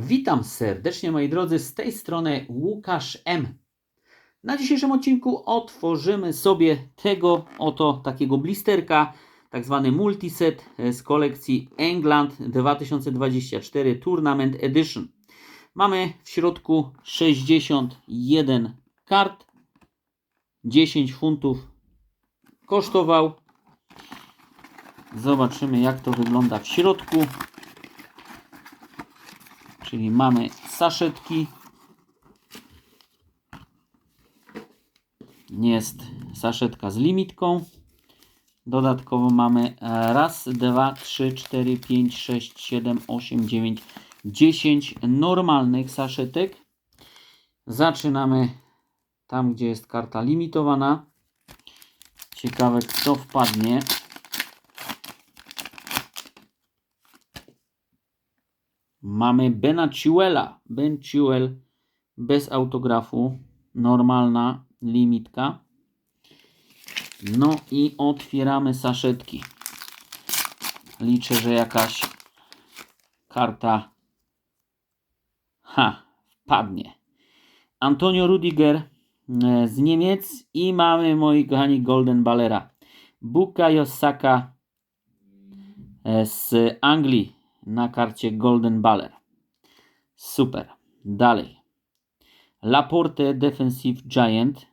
Witam serdecznie moi drodzy, z tej strony Łukasz M. Na dzisiejszym odcinku otworzymy sobie tego oto takiego blisterka, tak zwany multiset z kolekcji England 2024 Tournament Edition. Mamy w środku 61 kart, 10 funtów kosztował. Zobaczymy jak to wygląda w środku. Czyli mamy saszetki. Jest saszetka z limitką. Dodatkowo mamy e, raz, dwa, trzy, cztery, pięć, sześć, siedem, osiem, dziewięć, dziesięć normalnych saszetek. Zaczynamy tam, gdzie jest karta limitowana. Ciekawe, kto wpadnie. Mamy Bena Chilwella. Ben bez autografu. Normalna limitka. No i otwieramy saszetki. Liczę, że jakaś karta ha, wpadnie. Antonio Rudiger e, z Niemiec i mamy, moi kochani, Golden Ballera. Bukayo Saka e, z Anglii na karcie Golden Baller. Super. Dalej. Laporte Defensive Giant.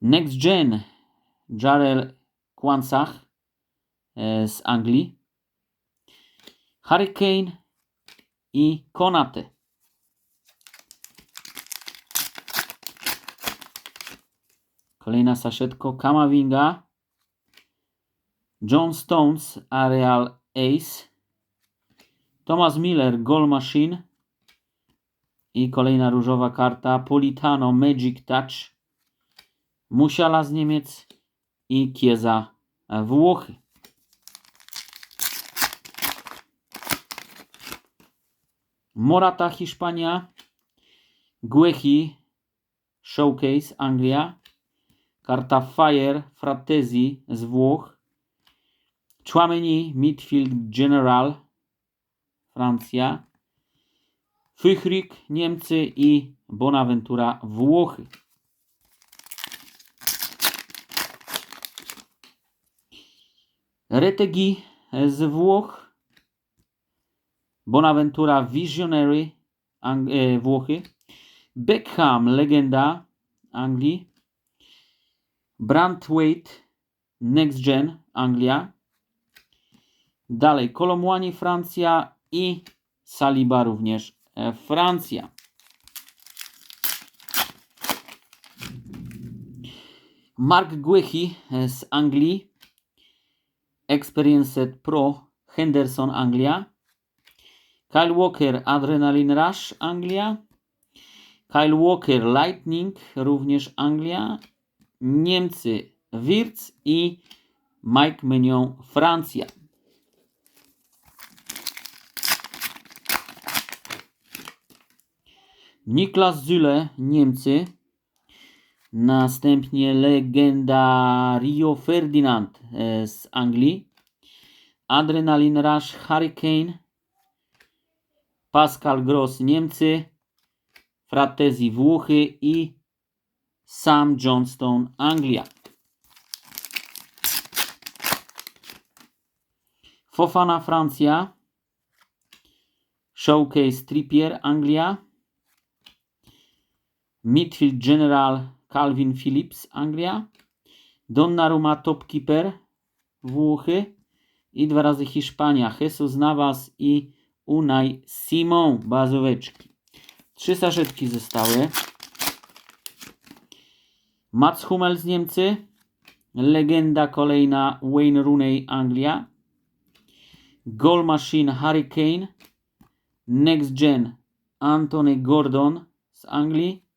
Next Gen Jarel Kwansach e, z Anglii. Hurricane i Konate. Kolejna saszetko Kamavinga. John Stones Areal Ace. Thomas Miller Goal Machine. I kolejna różowa karta Politano Magic Touch. Musiala z Niemiec i Kieza Włochy. Morata Hiszpania. Guechi Showcase Anglia. Karta Fire Fratesi z Włoch. Chouameni Midfield General Francja. Füchrig Niemcy i Bonaventura Włochy. Retegi z Włoch. Bonaventura Visionary Ang e, Włochy. Beckham Legenda Anglii. Brantwaite Next Gen Anglia. Dalej Kolomłani Francja i Saliba również e, Francja. Mark Guechi e, z Anglii. Experienced Pro Henderson Anglia. Kyle Walker Adrenaline Rush Anglia. Kyle Walker Lightning również Anglia. Niemcy Wirtz i Mike Menion Francja. Niklas Zülle, Niemcy. Następnie legenda Rio Ferdinand e, z Anglii. Adrenaline Rush Hurricane. Pascal Gross, Niemcy. Fratesi Włochy i Sam Johnstone, Anglia. Fofana, Francja. Showcase Trippier, Anglia. Midfield General Calvin Phillips, Anglia. Donnarumma Topkeeper, Włochy. I dwa razy Hiszpania. Jesus Navas i Unai Simon, bazóweczki. Trzy saszetki zostały. Mats Hummels Niemcy. Legenda kolejna Wayne Rooney Anglia. Goal Machine Hurricane. Next Gen Anthony Gordon z Anglii.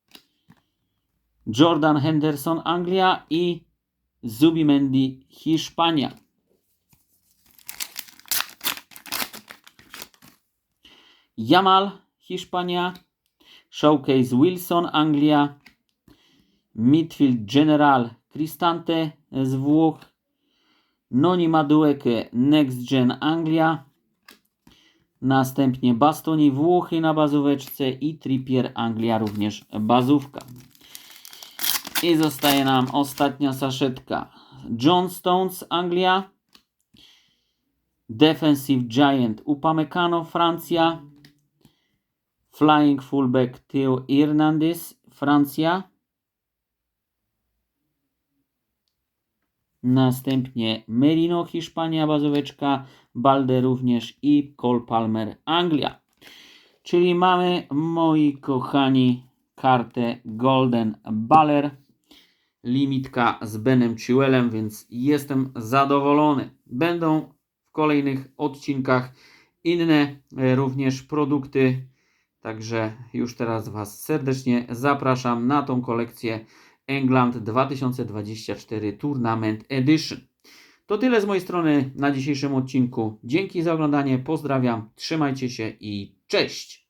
Jordan Henderson Anglia i Zubimendi Hiszpania. Jamal Hiszpania. Showcase Wilson Anglia. Midfield General Cristante z Włoch. Noni Madueke Next Gen Anglia. Następnie Bastoni Włochy na bazóweczce i Trippier Anglia również bazówka. I zostaje nam ostatnia saszetka. John Stones Anglia. Defensive Giant Upamecano Francja. Flying Fullback Theo Hernandez Francja. Następnie Merino Hiszpania bazóweczka, Balde również i Cole Palmer Anglia. Czyli mamy, moi kochani, kartę Golden Baller. Limitka z Benem Chilwellem, więc jestem zadowolony. Będą w kolejnych odcinkach inne e, również produkty. Także już teraz Was serdecznie zapraszam na tą kolekcję England 2024 Tournament Edition. To tyle z mojej strony na dzisiejszym odcinku. Dzięki za oglądanie, pozdrawiam, trzymajcie się i cześć!